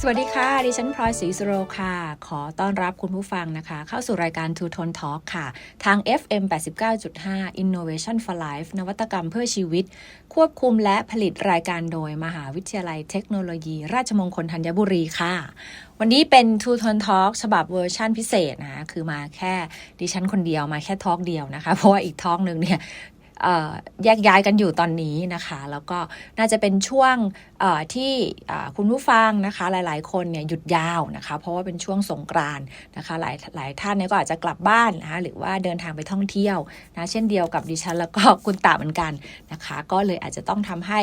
สวัสดีค่ะ ดิฉันพลอยศรีสโรค่ะ ขอต้อนรับคุณผู้ฟังนะคะ เข้าสู่รายการ Two Tone Talk ค่ะ ทาง FM 89.5 Innovation for Life นวัตกรรมเพื่อชีวิต ควบคุมและผลิตรายการโดยมหาวิทยาลัยเทคโนโลยี ราชมงคลธัญบุรีค่ะ วันนี้เป็น Two Tone Talk ฉบับเวอร์ชั่นพิเศษนะคะคือมาแค่ดิฉันคนเดียวมาแค่ทอล์กเดียวนะคะ เพราะว่าอีกทอล์กหนึ่งเนี่ย แยกย้ายกันอยู่ตอนนี้นะคะ แล้วก็น่าจะเป็นช่วงที่คุณผู้ฟังนะคะ หลายๆ คนเนี่ยหยุดยาวนะคะ เพราะว่าเป็นช่วงสงกรานนะคะ หลายหลายท่านเนี่ยก็อาจจะกลับบ้านนะคะหรือว่าเดินทางไปท่องเที่ยวนะเช่นเดียวกับดิฉันแล้วก็คุณตาเหมือนกันนะคะ ก็เลยอาจจะต้องทำให้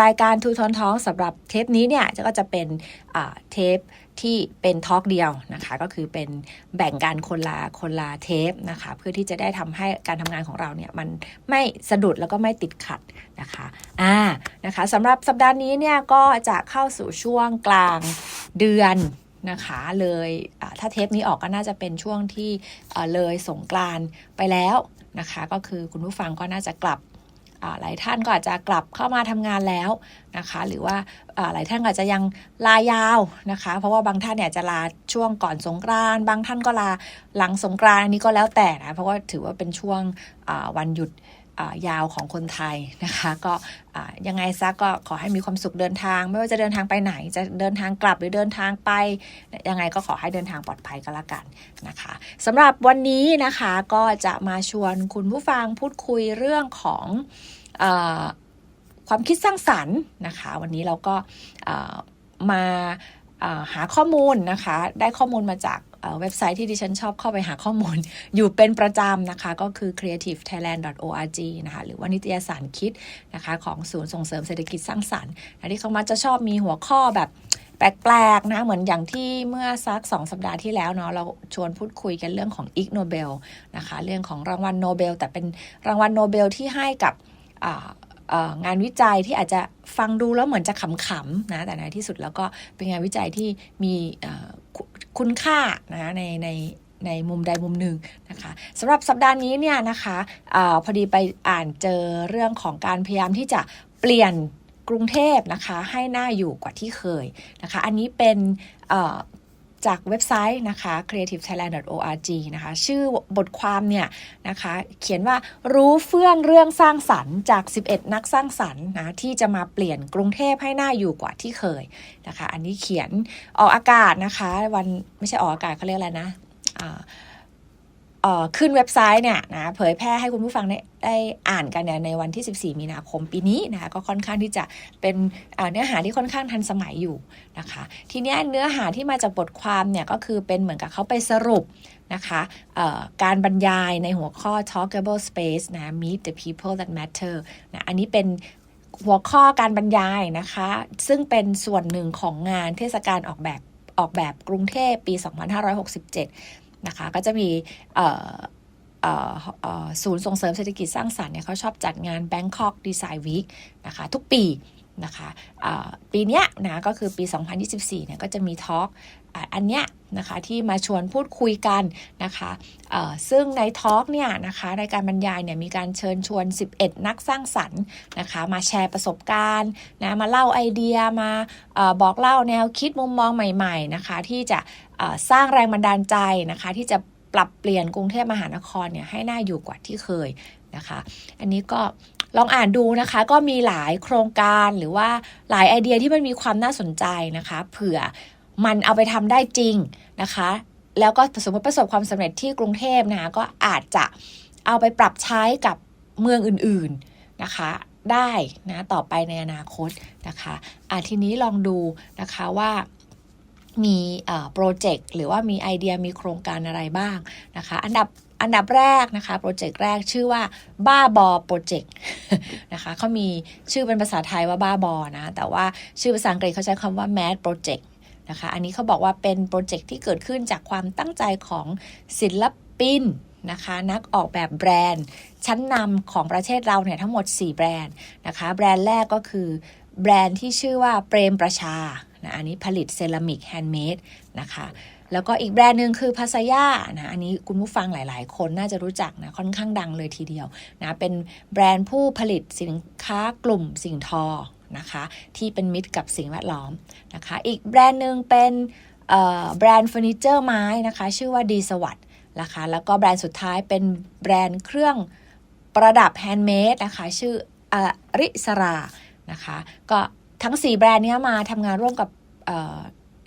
รายการทูทอนท้องสำหรับเทปนี้เนี่ยก็จะเป็นเทป ที่เป็นทอล์กเดียวนะคะ ก็คือเป็นแบ่งกันคนละคนละเทปนะคะ เพื่อที่จะได้ทำให้การทำงานของเราเนี่ยมันไม่สะดุดแล้วก็ไม่ติดขัดนะคะอ่านะคะสำหรับสัปดาห์นี้เนี่ยก็จะเข้าสู่ช่วงกลางเดือนนะคะเลยถ้าเทปนี้ออกก็น่าจะเป็นช่วงที่เลยสงกรานไปแล้วนะคะ ก็คือคุณผู้ฟังก็น่าจะกลับ หลายท่านก็อาจจะกลับเข้ามาทำงานแล้วนะคะ หรือว่าหลายท่านก็อาจจะยังลายาวนะคะ เพราะว่าบางท่านเนี่ยจะลาช่วงก่อนสงกรานบางท่านก็ลาหลังสงกรานอันนี้ก็แล้วแต่นะเพราะว่าถือว่าเป็นช่วงวันหยุด ยาวของคนไทยนะคะ ก็ยังไงซะก็ขอให้มีความสุขเดินทาง ไม่ว่าจะเดินทางไปไหน จะเดินทางกลับหรือเดินทางไป ยังไงก็ขอให้เดินทางปลอดภัยก็แล้วกันนะคะสำหรับวันนี้นะคะก็จะมาชวนคุณผู้ฟังพูดคุยเรื่องของอความคิดสร้างสรรค์นะคะ วันนี้เราก็มาหาข้อมูลนะคะ ได้ข้อมูลมาจาก เว็บไซต์ที่ดิฉันชอบเข้าไปหาข้อมูล อยู่เป็นประจำนะคะ ก็คือ creativethailand.org นะคะ หรือว่านิตยสารคิดนะคะ ของศูนย์ส่งเสริมเศรษฐกิจสร้างสรรค์อันที่เขามักจะชอบมีหัวข้อแบบแปลกๆนะ เหมือนอย่างที่เมื่อสักสองสัปดาห์ที่แล้วเนาะเราชวนพูดคุยกันเรื่องของอิกโนเบลนะคะ เรื่องของรางวัลโนเบล แต่เป็นรางวัลโนเบลที่ให้กับงานวิจัยที่อาจจะฟังดูแล้วเหมือนจะขำๆนะแต่ในที่สุดแล้วก็เป็นงานวิจัยที่มี คุณค่านะในในในมุมใดมุมหนึ่งนะคะสำหรับสัปดาห์นี้เนี่ยนะคะอพอดีไปอ่านเจอเรื่องของการพยายามที่จะเปลี่ยนกรุงเทพนะคะให้น่าอยู่กว่าที่เคยนะคะ อันนี้เป็น จากเว็บไซต์นะคะ creativethailand.org นะคะ ชื่อบทความเนี่ยนะคะ เขียนว่ารู้เฟื่องเรื่องสร้างสรรค์จาก 11 นักสร้างสรรค์นะที่จะมาเปลี่ยนกรุงเทพให้น่าอยู่กว่าที่เคยนะคะ อันนี้เขียนออกอากาศนะคะ วันไม่ใช่ออกอากาศเขาเรียกอะไรนะอ่า ขึ้นเว็บไซต์เนี่ยนะเผยแพร่ให้คุณผู้ฟังได้ได้อ่านกันเนี่ยในวันที่ 14 มีนาคมปีนี้นะคะก็ค่อนข้างที่จะเป็นเนื้อหาที่ค่อนข้างทันสมัยอยู่นะคะ ทีนี้เนื้อหาที่มาจากบทความเนี่ยก็คือเป็นเหมือนกับเขาไปสรุปนะคะการบรรยายในหัวข้อ talkable space นะ meet the people that matter นะอันนี้เป็นหัวข้อการบรรยายนะคะ ซึ่งเป็นส่วนหนึ่งของงานเทศกาลออกแบบออกแบบกรุงเทพปี 2567 นะคะ ก็จะมีศูนย์ส่งเสริมเศรษฐกิจสร้างสรรค์เนี่ยเขาชอบจัดงาน Bangkok Design Week นะคะ ทุกปี นะคะปีเนี้ยนะก็คือปี 2024เนี่ยก็จะมีทอล์กอันเนี้ยนะคะที่มาชวนพูดคุยกันนะคะซึ่งในทอล์กเนี่ยนะคะในการบรรยายเนี่ยมีการเชิญชวน 11 นักสร้างสรรค์นะคะมาแชร์ประสบการณ์นะมาเล่าไอเดียมาอบอกเล่าแนวคิดมุมมองใหม่ๆนะคะที่จะสร้างแรงบันดาลใจนะคะที่จะปรับเปลี่ยนกรุงเทพมหานครเนี่ยให้น่าอยู่กว่าที่เคย นะคะ อันนี้ก็ลองอ่านดูนะคะ ก็มีหลายโครงการหรือว่าหลายไอเดียที่มันมีความน่าสนใจนะคะ เผื่อมันเอาไปทำได้จริงนะคะ แล้วก็สมมติประสบความสำเร็จที่กรุงเทพนะคะก็อาจจะเอาไปปรับใช้กับเมืองอื่นๆนะคะได้นะต่อไปในอนาคตนะคะอะทีนี้ลองดูนะคะว่ามีโปรเจกต์หรือว่ามีไอเดียมีโครงการอะไรบ้างนะคะ อันดับ อันดับแรกนะคะโปรเจกต์แรกชื่อว่าบ้าบอโปรเจกต์นะคะเขามีชื่อเป็นภาษาไทยว่าบ้าบอนะแต่ว่าชื่อภาษาอังกฤษเขาใช้คำว่า mad project นะคะอันนี้เขาบอกว่าเป็นโปรเจกต์ที่เกิดขึ้นจากความตั้งใจของศิลปินนะคะนักออกแบบแบรนด์ ชั้นนำของประเทศเราเนี่ยทั้งหมด 4 แบรนด์นะคะแบรนด์แรกก็คือแบรนด์ที่ชื่อว่าเปรมประชานะอันนี้ผลิตเซรามิกแฮนด์เมดนะคะ แล้วก็อีกแบรนด์หนึ่งคือพัสย่านะอันนี้คุณผู้ฟังหลาย ๆ คนน่าจะรู้จักนะค่อนข้างดังเลยทีเดียวนะเป็นแบรนด์ผู้ผลิตสินค้ากลุ่มสิ่งทอนะคะที่เป็นมิตรกับสิ่งแวดล้อมนะคะอีกแบรนด์หนึ่งเป็นแบรนด์เฟอร์นิเจอร์ไม้นะคะชื่อว่าดีสวัสด์นะคะแล้วก็แบรนด์สุดท้ายเป็นแบรนด์เครื่องประดับแฮนด์เมดนะคะชื่ออริสรานะคะก็ทั้ง 4 แบรนด์นี้มาทำงานร่วมกับ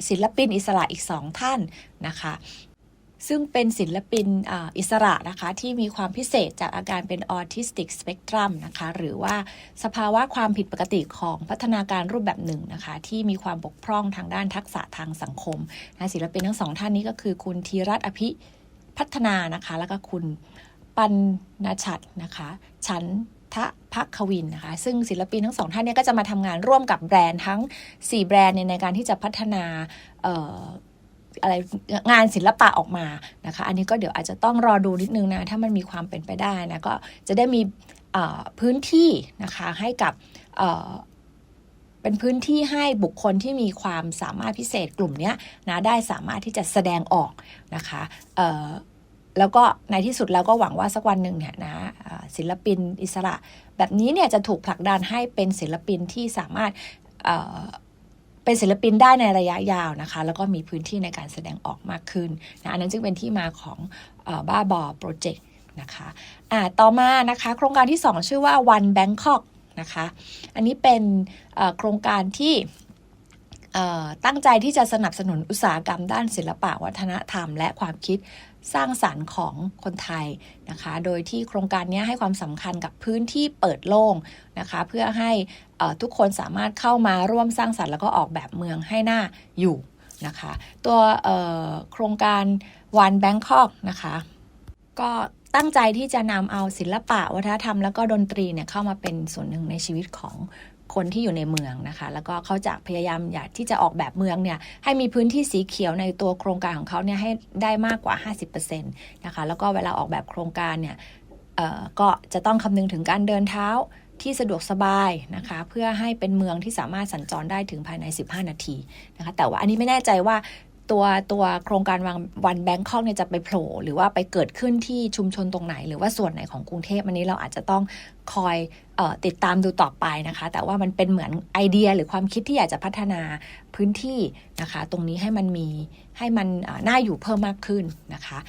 ศิลปินอิสระอีก2ท่านนะคะซึ่งเป็นศิลปินออิสระนะคะที่มีความพิเศษจากอาการเป็นออทิสติกสเปกตรัมนะคะหรือว่าสภาวะความผิดปกติของพัฒนาการรูปแบบหนึ่งนะคะที่มีความบกพร่องทางด้านทักษะทางสังคมนะศิลปินทั้งสองท่านนี้ก็คือคุณธีรัตน์อภิพัฒนานะคะแล้วก็คุณปันนาชัดนะคะชั้น ทะพักควินนะคะซึ่งศิลปินทั้งสองท่านเนี้ก็จะมาทำงานร่วมกับแบรนด์ทั้ง 4 แบรนด์ในการที่จะพัฒนาอะไรงานศิลปะออกมานะคะ อันนี้ก็เดี๋ยวอาจจะต้องรอดูนิดนึงนะ ถ้ามันมีความเป็นไปได้นะ ก็จะได้มีพื้นที่นะคะให้กับเป็นพื้นที่ให้บุคคลที่มีความสามารถพิเศษกลุ่มนี้นะได้สามารถที่จะแสดงออกนะคะ แล้วก็ในที่สุดเราก็หวังว่าสักวันหนึ่งเนี่ยนะศิลปินอิสระ แบบนี้เนี่ยจะถูกผลักดันให้เป็นศิลปินที่สามารถเป็นศิลปินได้ในระยะยาวนะคะ แล้วก็มีพื้นที่ในการแสดงออกมากขึ้นนะอันนั้นจึงเป็นที่มาของบ้าบอโปรเจกต์นะคะะต่อมานะคะโครงการที่ 2 ชื่อว่า One Bangkok นะคะอันนี้เป็นโครงการที่ตั้งใจที่จะสนับสนุนอุตสาหกรรมด้านศิลปะวัฒนธรรม และความคิด สร้างสารรค์ของคนไทยนะคะ โดยที่โครงการนี้ให้ความสำคัญกับพื้นที่เปิดโล่งนะคะ เพื่อให้ทุกคนสามารถเข้ามาร่วมสร้างสรรค์แล้วก็ออกแบบเมืองให้หน่าอยู่นะคะ ตัวโครงการวันแบงคอกนะคะ ก็ตั้งใจที่จะนำเอาศิลปะวัฒนธรรม แล้วก็ดนตรีเนี่ยเข้ามาเป็นส่วนหนึ่งในชีวิตของ คนที่อยู่ในเมืองนะคะ แล้วก็เขาจะพยายามอยากที่จะออกแบบเมืองเนี่ยให้มีพื้นที่สีเขียวในตัวโครงการของเขาเนี่ยให้ได้มากกว่า 50%นะคะแล้วก็เวลาออกแบบโครงการเนี่ยก็จะต้องคำนึงถึงการเดินเท้าที่สะดวกสบายนะคะ เพื่อให้เป็นเมืองที่สามารถสัญจรได้ถึงภายใน 15 นาทีนะคะ แต่ว่าอันนี้ไม่แน่ใจว่า ตัวตัวโครงการวันวันแบงคอกเนี่ยจะไปโผล่หรือว่าไปเกิดขึ้นที่ชุมชนตรงไหน หรือว่าส่วนไหนของกรุงเทพอันนี้เราอาจจะต้องคอยออติดตามดูต่อไปนะคะ แต่ว่ามันเป็นเหมือนไอเดียหรือความคิดที่อยากจะพัฒนาพื้นที่นะคะ ตรงนี้ให้มันมีให้มันน่าอยู่เพิ่มมากขึ้นนะคะ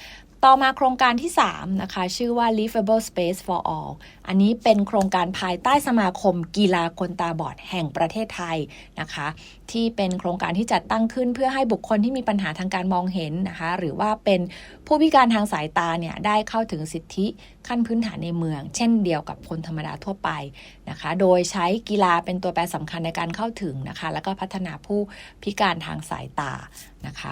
ต่อมาโครงการที่ 3 นะคะ ชื่อว่า Livable Space for All อันนี้เป็นโครงการภายใต้สมาคมกีฬาคนตาบอดแห่งประเทศไทยนะคะ ที่เป็นโครงการที่จัดตั้งขึ้นเพื่อให้บุคคลที่มีปัญหาทางการมองเห็นนะคะ หรือว่าเป็นผู้พิการทางสายตาเนี่ยได้เข้าถึงสิทธิขั้นพื้นฐานในเมือง เช่นเดียวกับคนธรรมดาทั่วไปนะคะ โดยใช้กีฬาเป็นตัวแปรสำคัญในการเข้าถึงนะคะ แล้วก็พัฒนาผู้พิการทางสายตานะคะ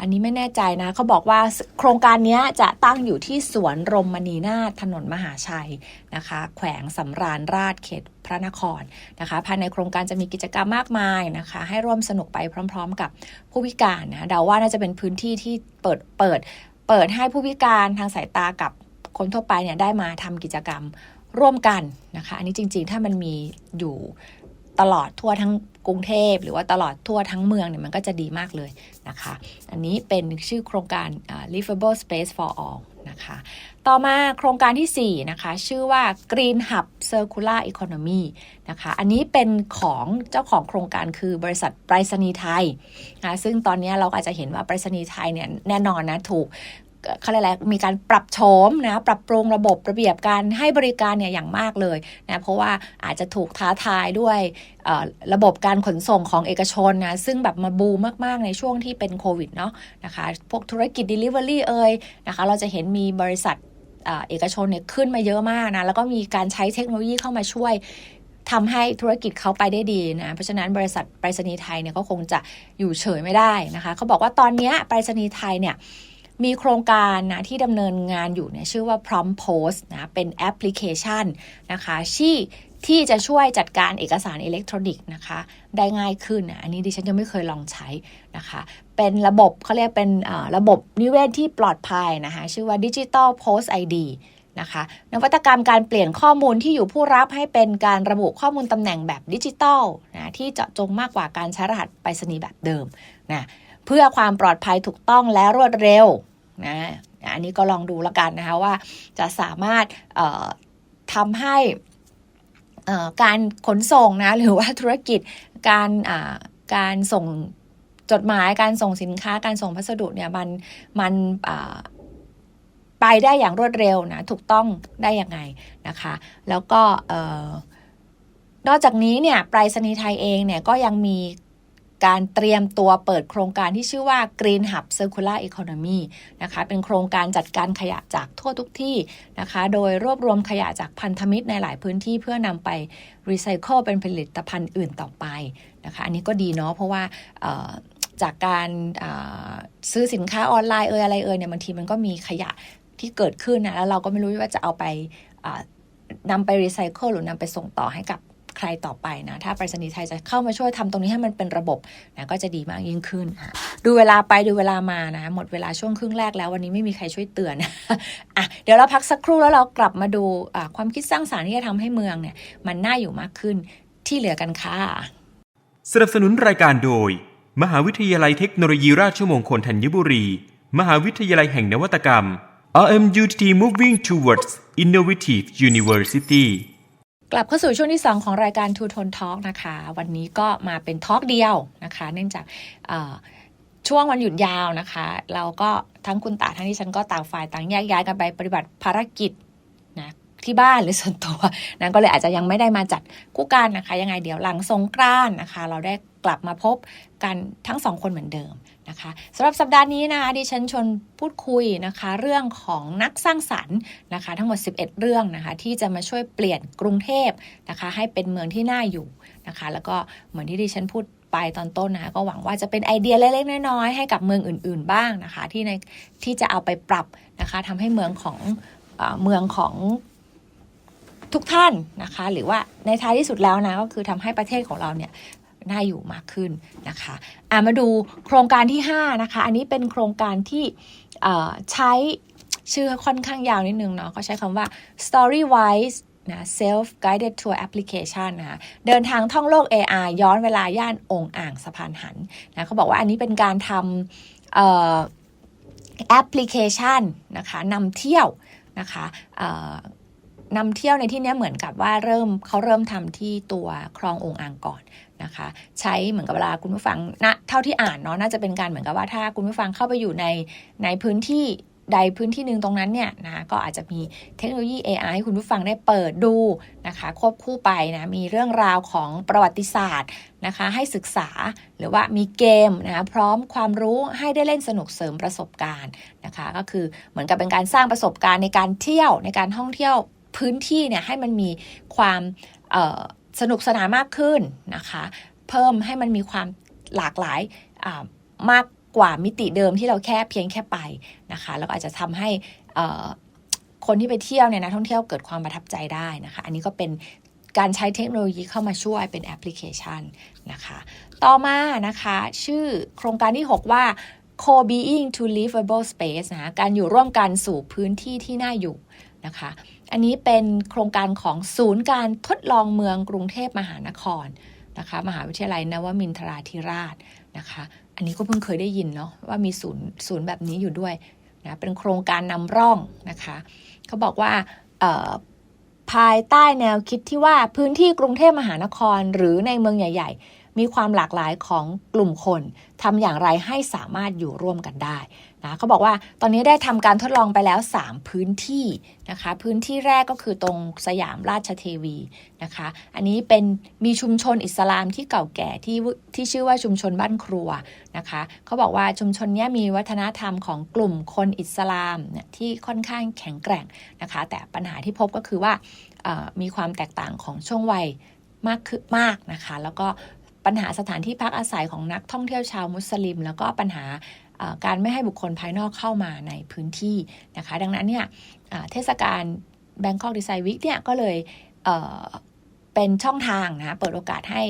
อันนี้ไม่แน่ใจนะเขาบอกว่าโครงการนี้จะตั้งอยู่ที่สวนรมมณีนาถนนมหาชัยนะคะ แขวงสำราญราชเขตพระนครนะคะภายในโครงการจะมีกิจกรรมมากมายนะคะ ให้ร่วมสนุกไปพร้อม ๆ กับผู้พิการนะเดาว่าน่าจะเป็นพื้นที่ที่เปิดเปิดเปิดให้ผู้พิการทางสายตากับคนทั่วไปเนี่ยได้มาทำกิจกรรมร่วมกันนะคะ อันนี้จริงๆ ถ้ามันมีอยู่ ตลอดทั่วทั้งกรุงเทพ หรือว่าตลอดทั่วทั้งเมืองเนี่ยมันก็จะดีมากเลยนะคะ อันนี้เป็นชื่อโครงการ livable space for all นะคะต่อมาโครงการที่ 4 นะคะ ชื่อว่า Green Hub Circular Economy นะคะ อันนี้เป็นของเจ้าของโครงการคือบริษัทไปรษณีย์ไทยนะซึ่งตอนนี้เราอาจจะเห็นว่าไปรษณีย์ไทยเนี่ยแน่นอนนะถูก เขาเรียกอะไรมีการปรับโฉมนะ ปรับปรุงระบบระเบียบการให้บริการเนี่ยอย่างมากเลยนะ เพราะว่าอาจจะถูกท้าทายด้วยระบบการขนส่งของเอกชนนะ ซึ่งแบบมาบูมาก ๆ ในช่วงที่เป็นโควิดเนาะนะคะ พวกธุรกิจ Delivery เอ่ยนะคะ เราจะเห็นมีบริษัทเอกชนเนี่ยขึ้นมาเยอะมากนะ แล้วก็มีการใช้เทคโนโลยีเข้ามาช่วยทำให้ธุรกิจเขาไปได้ดีนะ เพราะฉะนั้นบริษัทไปรษณีย์ไทยเนี่ยก็คงจะอยู่เฉยไม่ได้นะคะ เขาบอกว่าตอนนี้ไปรษณีย์ไทยเนี่ย มีโครงการนะที่ดำเนินงานอยู่เนี่ยชื่อว่า Prompt Post นะเป็นแอปพลิเคชันนะคะที่ที่จะช่วยจัดการเอกสารอิเล็กทรอนิกส์นะคะ ได้ง่ายขึ้นนะอันนี้ดิฉันยังไม่เคยลองใช้นะคะ เป็นระบบเขาเรียกเป็นระบบนิเวศที่ปลอดภัยนะคะ ชื่อว่า Digital Post ID นะคะนวัตกรรมการเปลี่ยนข้อมูลที่อยู่ผู้รับให้เป็นการระบุข้อมูลตำแหน่งแบบดิจิตอลนะที่เจาะจงมากกว่าการใช้รหัสไปรษณีย์แบบเดิมนะเพื่อความปลอดภัยถูกต้องและรวดเร็ว นะอันนี้ก็ลองดูแล้วกันนะคะว่าจะสามารถทำให้การขนส่งนะหรือว่าธุรกิจการการส่งจดหมายการส่งสินค้าการส่งพัสดุเนี่ยมันมันไปได้อย่างรวดเร็วนะถูกต้องได้ยังไงนะคะ แล้วก็นอกจากนี้เนี่ยไปรษณีย์ไทยเองเนี่ยก็ยังมี การเตรียมตัวเปิดโครงการที่ชื่อว่า Green Hub Circular Economy นะคะเป็นโครงการจัดการขยะจากทั่วทุกที่นะคะ โดยรวบรวมขยะจากพันธมิตรในหลายพื้นที่เพื่อนำไปรีไซเคิลเป็นผลิตภัณฑ์อื่นต่อไปนะคะอันนี้ก็ดีเนาะเพราะว่าจากการซื้อสินค้าออนไลน์เอ่ยอะไรเอ่ยเนี่ยบางทีมันก็มีขยะที่เกิดขึ้นนะแล้วเราก็ไม่รู้ว่าจะเอาไปนำไปรีไซเคิลหรือนำไปส่งต่อให้กับ ใครต่อไปนะ ถ้าไปรษณีย์ไทยจะเข้ามาช่วยทำตรงนี้ให้มันเป็นระบบนะก็จะดีมากยิ่งขึ้นค่ะดูเวลาไปดูเวลามานะ หมดเวลาช่วงครึ่งแรกแล้ววันนี้ไม่มีใครช่วยเตือนอะเดี๋ยวเราพักสักครู่แล้วเรากลับมาดูความคิดสร้างสารรค์ที่จะทำให้เมืองเนี่ยมันน่าอยู่มากขึ้นที่เหลือกันค่ะสนับสนุนรายการโดย มหาวิทยาลัยเทคโนโลยีราชมงคลธัญบุรี มหาวิทยาลัยแห่งนวัตกรรม RMUTT Moving Towards Innovative University กลับเข้าสู่ช่วงที่ 2 ของรายการ Two Tone Talk นะคะ วันนี้ก็มาเป็นทอล์กเดียวนะคะ เนื่องจากช่วงวันหยุดยาวนะคะ เราก็ทั้งคุณตาทั้งที่ฉันก็ต่างฝ่ายต่างแยกย้ายกันไปปฏิบัติภารกิจนะที่บ้านหรือส่วนตัวนะก็เลยอาจจะยังไม่ได้มาจัดคู่กันนะคะ ยังไงเดี๋ยวหลังสงกรานนะคะ เราได้กลับมาพบกันทั้งสองคนเหมือนเดิม นะคะสำหรับสัปดาห์นี้นะคะดิฉันชวนพูดคุยนะคะ เรื่องของนักสร้างสรรค์นะคะ ทั้งหมด 11 เรื่องนะคะ ที่จะมาช่วยเปลี่ยนกรุงเทพนะคะ ให้เป็นเมืองที่น่าอยู่นะคะ แล้วก็เหมือนที่ดิฉันพูดไปตอนต้นนะคะก็หวังว่าจะเป็นไอเดียเล็กๆน้อยๆให้กับเมืองอื่น ๆบ้างนะคะ ที่ในที่จะเอาไปปรับนะคะทำให้เมืองของเออเมืองของทุกท่านนะคะ หรือว่าในท้ายที่สุดแล้วนะก็คือทำให้ประเทศของเราเนี่ย น่าอยู่มากขึ้นนะคะอะมาดูโครงการที่ 5 นะคะ อันนี้เป็นโครงการที่ใช้ชื่อค่อนข้างยาวนิดนึงเนาะเขาใช้คำว่า Storywise นะ Self Guided Tour Application นะคะเดินทางท่องโลก AR ย้อนเวลาย่านองค์อ่างสะพานหันนะเขาบอกว่าอันนี้เป็นการทำแอปพลิเคชันนะคะนำเที่ยวนะคะ นำเที่ยวในที่นี้เหมือนกับว่าเริ่มเขาเริ่มทำที่ตัวคลององค์อ่างก่อนนะคะ ใช้เหมือนกับเวลาคุณผู้ฟังนะเท่าที่อ่านเนาะน่าจะเป็นการเหมือนกับว่าถ้าคุณผู้ฟังเข้าไปอยู่ในในพื้นที่ใดพื้นที่หนึ่งตรงนั้นเนี่ยนะก็อาจจะมีเทคโนโลยี AI ให้คุณผู้ฟังได้เปิดดูนะคะ ควบคู่ไปนะมีเรื่องราวของประวัติศาสตร์นะคะ ให้ศึกษาหรือว่ามีเกมนะคะพร้อมความรู้ให้ได้เล่นสนุกเสริมประสบการณ์นะคะ ก็คือเหมือนกับเป็นการสร้างประสบการณ์ในการเที่ยวในการท่องเที่ยว พื้นที่เนี่ยให้มันมีความสนุกสนานมากขึ้นนะคะ เพิ่มให้มันมีความหลากหลายมากกว่ามิติเดิมที่เราแค่เพียงแค่ไปนะคะแล้วอาจจะทำให้คนที่ไปเที่ยวเนี่ยนะท่องเที่ยวเกิดความประทับใจได้นะคะ อันนี้ก็เป็นการใช้เทคโนโลยีเข้ามาช่วยเป็นแอปพลิเคชันนะคะ ต่อมานะคะ ชื่อโครงการที่ 6 ว่า co-being to livable space นะะการอยู่ร่วมกันสู่พื้นที่ที่น่าอยู่นะคะ อันนี้เป็นโครงการของศูนย์การทดลองเมืองกรุงเทพมหานครนะคะ มหาวิทยาลัยนวมินทราธิราชนะคะ อันนี้ก็เพิ่งเคยได้ยินเนาะว่ามีศูนย์ศูนย์แบบนี้อยู่ด้วยนะเป็นโครงการนำร่องนะคะเขาบอกว่าภายใต้แนวคิดที่ว่าพื้นที่กรุงเทพมหานครหรือในเมืองใหญ่ ๆ มีความหลากหลายของกลุ่มคนทำอย่างไรให้สามารถอยู่ร่วมกันได้ นะเขาบอกว่าตอนนี้ได้ทำการทดลองไปแล้ว 3 พื้นที่นะคะ พื้นที่แรกก็คือตรงสยามราชเทวีนะคะ อันนี้เป็นมีชุมชนอิสลามที่เก่าแก่ที่ที่ชื่อว่าชุมชนบ้านครัวนะคะเขาบอกว่าชุมชนนี้มีวัฒนธรรมของกลุ่มคนอิสลามเนี่ยที่ค่อนข้างแข็งแกร่งนะคะ แต่ปัญหาที่พบก็คือว่ามีความแตกต่างของช่วงวัยมากขึ้นมากนะคะ แล้วก็ปัญหาสถานที่พักอาศัยของนักท่องเที่ยวชาวมุสลิม แล้วก็ปัญหา การไม่ให้บุคคลภายนอกเข้ามาในพื้นที่นะคะ ดังนั้นเนี่ยเทศกาล Bangkok Design Week เนี่ยก็เลยเเป็นช่องทางนะเปิดโอกาสให้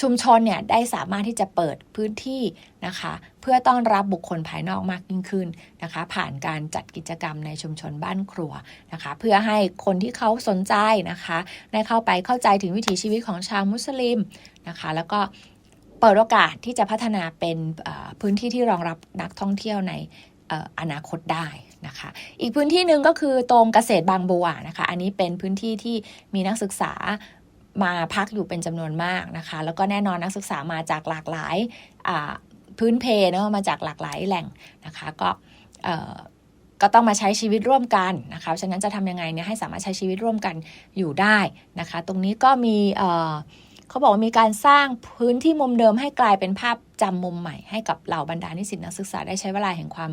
ชุมชนเนี่ยได้สามารถที่จะเปิดพื้นที่นะคะ เพื่อต้อนรับบุคคลภายนอกมากยิ่งขึ้นนะคะ ผ่านการจัดกิจกรรมในชุมชนบ้านครัวนะคะ เพื่อให้คนที่เขาสนใจนะคะ ได้เข้าไปเข้าใจถึงวิถีชีวิตของชาวมุสลิมนะคะ แล้วก็ เปิดโอกาสที่จะพัฒนาเป็นพื้นที่ที่รองรับนักท่องเที่ยวในอนาคตได้นะคะ อีกพื้นที่หนึ่งก็คือตรงเกษตรบางบัวนะคะ อันนี้เป็นพื้นที่ที่มีนักศึกษามาพักอยู่เป็นจำนวนมากนะคะ แล้วก็แน่นอนนักศึกษามาจากหลากหลายพื้นเพเนอะมาจากหลากหลายแหล่งนะคะก็ก็ต้องมาใช้ชีวิตร่วมกันนะคะฉะนั้นจะทำยังไงเนี่ยให้สามารถใช้ชีวิตร่วมกันอยู่ได้นะคะ ตรงนี้ก็มี เขาบอกว่ามีการสร้างพื้นที่มุมเดิมให้กลายเป็นภาพจำมุมใหม่ให้กับเหล่าบรรดานิสิตนักศึกษาได้ใช้เวลาแห่งความ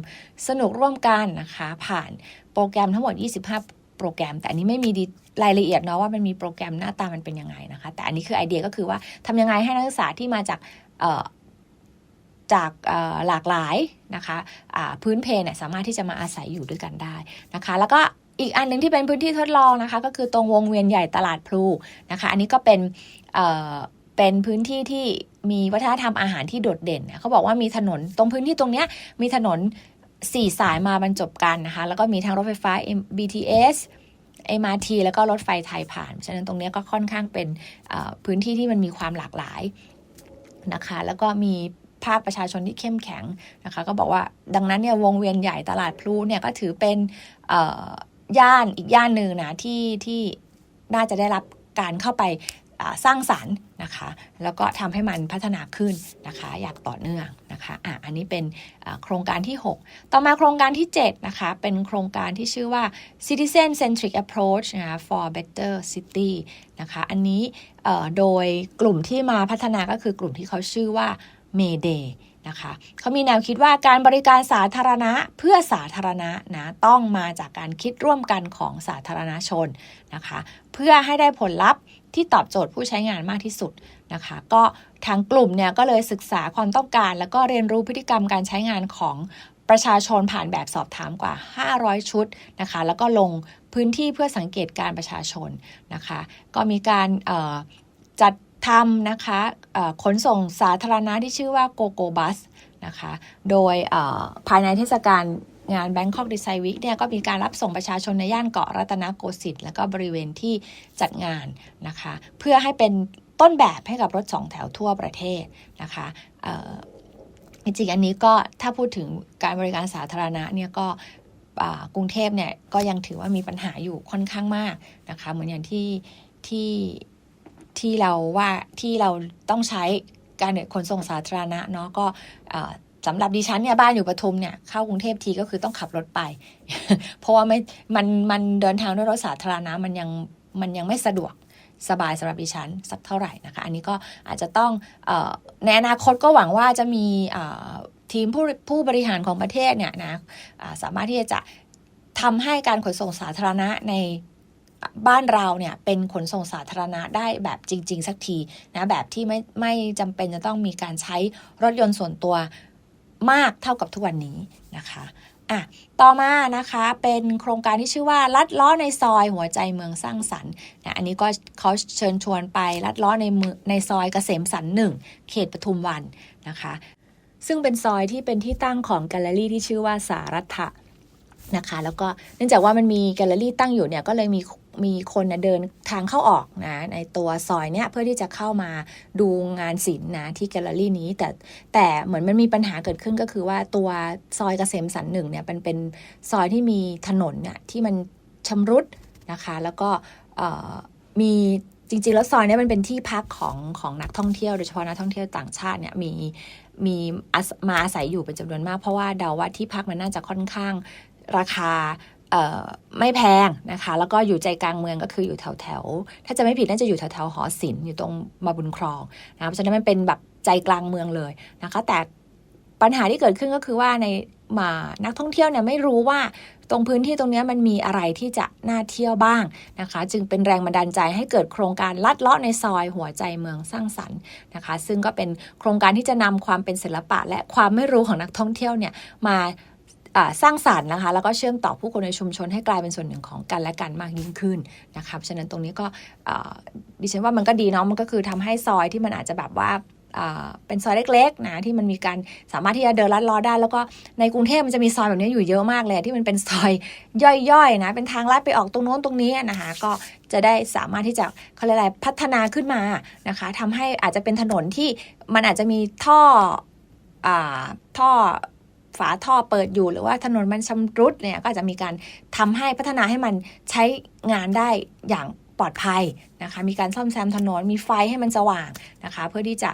สนุกร่วมกันนะคะ ผ่านโปรแกรมทั้งหมด 25 โปรแกรม แต่อันนี้ไม่มีดีรายละเอียดเนาะว่ามันมีโปรแกรมหน้าตามันเป็นยังไงนะคะ แต่อันนี้คือไอเดียก็คือว่าทำยังไงให้นักศึกษาที่มาจากจากหลากหลายนะคะพื้นเพเนี่ยสามารถที่จะมาอาศัยอยู่ด้วยกันได้นะคะ แล้วก็อีกอันหนึ่งที่เป็นพื้นที่ทดลองนะคะ ก็คือตรงวงเวียนใหญ่ตลาดพลูนะคะ อันนี้ก็เป็น เป็นพื้นที่ที่มีวัฒนธรรมอาหารที่โดดเด่นเขาบอกว่ามีถนนตรงพื้นที่ตรงเนี้ยมีถนนสี่สายมาบรรจบกันนะคะ แล้วก็มีทั้งรถไฟฟ้า BTS MRT แล้วก็รถไฟไทยผ่าน ฉะนั้นตรงนี้ก็ค่อนข้างเป็นพื้นที่ที่มันมีความหลากหลายนะคะ แล้วก็มีภาคประชาชนที่เข้มแข็งนะคะ ก็บอกว่าดังนั้นเนี่ยวงเวียนใหญ่ตลาดพลูเนี่ยก็ถือเป็นย่านอีกย่านหนึ่งนะที่ที่น่าจะได้รับการเข้าไป สร้างสรรค์นะคะ แล้วก็ทำให้มันพัฒนาขึ้นนะคะ อยากต่อเนื่องนะคะอะอันนี้เป็นโครงการที่ 6 ต่อมาโครงการที่ 7 นะคะ เป็นโครงการที่ชื่อว่า Citizen Centric Approach นะคะ for Better City นะคะ อันนี้โดยกลุ่มที่มาพัฒนาก็คือกลุ่มที่เขาชื่อว่า Mayday นะคะเขามีแนวคิดว่าการบริการสาธารณะเพื่อสาธารณะนะต้องมาจากการคิดร่วมกันของสาธารณชนนะคะ เพื่อให้ได้ผลลัพธ์ที่ตอบโจทย์ผู้ใช้งานมากที่สุดนะคะ ก็ทางกลุ่มเนี่ยก็เลยศึกษาความต้องการ แล้วก็เรียนรู้พฤติกรรมการใช้งานของประชาชนผ่านแบบสอบถามกว่า 500 ชุดนะคะ แล้วก็ลงพื้นที่เพื่อสังเกตการประชาชนนะคะ ก็มีการจัด ทำนะคะขนส่งสาธารณะที่ชื่อว่า GoGo Bus นะคะ โดยภายในเทศกาลงาน Bangkok Design Week เนี่ยก็มีการรับส่งประชาชนในย่านเกาะรัตนโกสินทร์แล้วก็บริเวณที่จัดงานนะคะ เพื่อให้เป็นต้นแบบให้กับรถสองแถวทั่วประเทศนะคะจริงๆอันนี้ก็ถ้าพูดถึงการบริการสาธารณะเนี่ยก็กรุงเทพเนี่ยก็ยังถือว่ามีปัญหาอยู่ค่อนข้างมากนะคะ เหมือนอย่างที่ที่ ที่เราว่าที่เราต้องใช้การขนส่งสาธารณะเนาะก็สำหรับดิฉันเนี่ยบ้านอยู่ปทุมเนี่ยเข้ากรุงเทพทีก็คือต้องขับรถไป เพราะว่าไม่มันมันเดินทางด้วยรถสาธารณะมันยังมันยังไม่สะดวกสบายสำหรับดิฉันสักเท่าไหร่นะคะ อันนี้ก็อาจจะต้องอในอนาคตก็หวังว่าจะมีทีมผู้ผู้บริหารของประเทศเนี่ยนะสามารถที่จะทำให้การขนส่งสาธารณะใน บ้านเราเนี่ยเป็นขนส่งสาธารณะได้แบบจริง ๆ สักทีนะแบบที่ไม่ไม่จำเป็นจะต้องมีการใช้รถยนต์ส่วนตัวมากเท่ากับทุกวันนี้นะคะอะต่อมานะคะเป็นโครงการที่ชื่อว่าลัดล้อในซอยหัวใจเมืองสร้างสรรค์นะอันนี้ก็เขาเชิญชวนไปลัดล้อในเมืองในซอยเกษมสันหนึ่งเขตปทุมวันนะคะ ซึ่งเป็นซอยที่เป็นที่ตั้งของแกลเลอรี่ที่ชื่อว่าสารัฐะนะคะ แล้วก็เนื่องจากว่ามันมีแกลเลอรี่ตั้งอยู่เนี่ยก็เลยมี มีคนนะเดินทางเข้าออกนะในตัวซอยเนี่ยเพื่อที่จะเข้ามาดูงานศิลป์นะที่แกลเลอรี่นี้ แต่แต่เหมือนมันมีปัญหาเกิดขึ้นก็คือว่าตัวซอยเกษมสันหนึ่งเนี่ยเป็นเป็นซอยที่มีถนนเนี่ยที่มันชำรุดนะคะแล้วก็มีจริงๆแล้วซอยเนี้มันเป็นที่พักของของนักท่องเที่ยวโดยเฉพาะนักท่องเที่ยวต่างชาติเนี่ยมีมีมาอาศัยอยู่เป็นจำนวนมาก เพราะว่าเดาว่าที่พักมันน่าจะค่อนข้างราคา ไม่แพงนะคะ แล้วก็อยู่ใจกลางเมืองก็คืออยู่แถวแถว ถ้าจะไม่ผิดน่าจะอยู่แถวแถวหอศิลป์อยู่ตรงมาบุญครองนะครับเพราะฉะนั้นมันเป็นแบบใจกลางเมืองเลยนะคะ แต่ปัญหาที่เกิดขึ้นก็คือว่าในมานักท่องเที่ยวเนี่ยไม่รู้ว่าตรงพื้นที่ตรงนี้มันมีอะไรที่จะน่าเที่ยวบ้างนะคะ จึงเป็นแรงบันดาลใจให้เกิดโครงการลัดเลาะในซอยหัวใจเมืองสร้างสรรค์นะคะ ซึ่งก็เป็นโครงการที่จะนำความเป็นศิลปะ และความไม่รู้ของนักท่องเที่ยวเนี่ยมา สร้างสรรค์นะคะ แล้วก็เชื่อมต่อผู้คนในชุมชนให้กลายเป็นส่วนหนึ่งของกันและกันมากยิ่งขึ้นนะคะเพราะฉะนั้นตรงนี้ก็ดิฉันว่ามันก็ดีเนาะมันก็คือทำให้ซอยที่มันอาจจะแบบว่าเป็นซอยเล็กๆนะที่มันมีการสามารถที่จะเดินลัดล้อได้ แล้วก็ในกรุงเทพมันจะมีซอยแบบนี้อยู่เยอะมากเลย ที่มันเป็นซอยย่อยๆนะเป็นทางลัดไปออกตรงโน้นตรงนี้นะคะก็จะได้สามารถที่จะเขาเรียกอะไรพัฒนาขึ้นมานะคะทำให้อาจจะเป็นถนนที่มันอาจจะมีท่ออท่อ ฝาท่อเปิดอยู่หรือว่าถนนมันชำรุดเนี่ยก็จะมีการทำให้พัฒนาให้มันใช้งานได้อย่างปลอดภัยนะคะ มีการซ่อมแซมถนน มีไฟให้มันสว่างนะคะ เพื่อที่จะ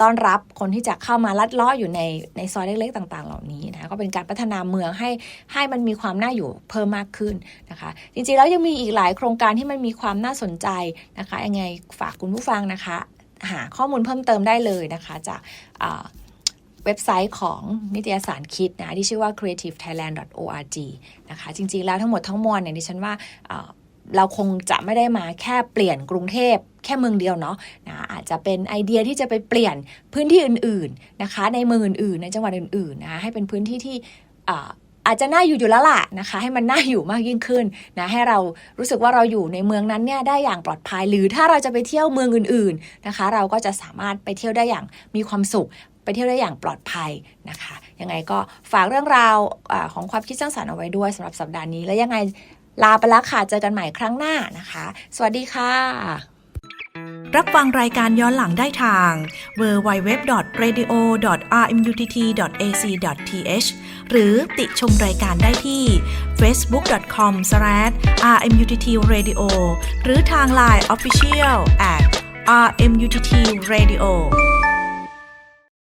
ต้อนรับคนที่จะเข้ามาลัดล้ออยู่ในในซอยเล็กๆต่างๆ เหล่านี้นะคะก็เป็นการพัฒนาเมืองให้ให้มันมีความน่าอยู่เพิ่มมากขึ้นนะคะ จริงๆแล้วยังมีอีกหลายโครงการที่มันมีความน่าสนใจนะคะ ยังไงฝากคุณผู้ฟังนะคะ หาข้อมูลเพิ่มเติมได้เลยนะคะจากา เว็บไซต์ของนิตยสารคิดนะ ที่ชื่อว่า creativethailand.org นะคะ จริงๆแล้วทั้งหมดทั้งมวลเนี่ยดิฉันว่าเราคงจะไม่ได้มาแค่เปลี่ยนกรุงเทพแค่เมืองเดียวเนาะนะอาจจะเป็นไอเดียที่จะไปเปลี่ยนพื้นที่อื่นๆนะคะ ในเมืองอื่นๆ ในจังหวัดอื่นๆนะคะให้เป็นพื้นที่ที่อาอาจจะน่าอยู่อยู่แล้วล่ะนะคะ ให้มันน่าอยู่มากยิ่งขึ้นนะให้เรารู้สึกว่าเราอยู่ในเมืองนั้นเนี่ยได้อย่างปลอดภัย หรือถ้าเราจะไปเที่ยวเมืองอื่น ๆนะคะ เราก็จะสามารถไปเที่ยวได้อย่างมีความสุข ไปเที่ยวได้อย่างปลอดภัยนะคะ ยังไงก็ฝากเรื่องราวอของความคิดสร้างสรรค์เอาไว้ด้วยสำหรับสัปดาห์นี้ แล้วยังไงลาไปแล้วค่ะ เจอกันใหม่ครั้งหน้านะคะ สวัสดีค่ะ รับฟังรายการย้อนหลังได้ทาง www.radio.rmutt.ac.th หรือติชมรายการได้ที่ facebook.com/rmuttradio หรือทาง Line Official at rmuttradio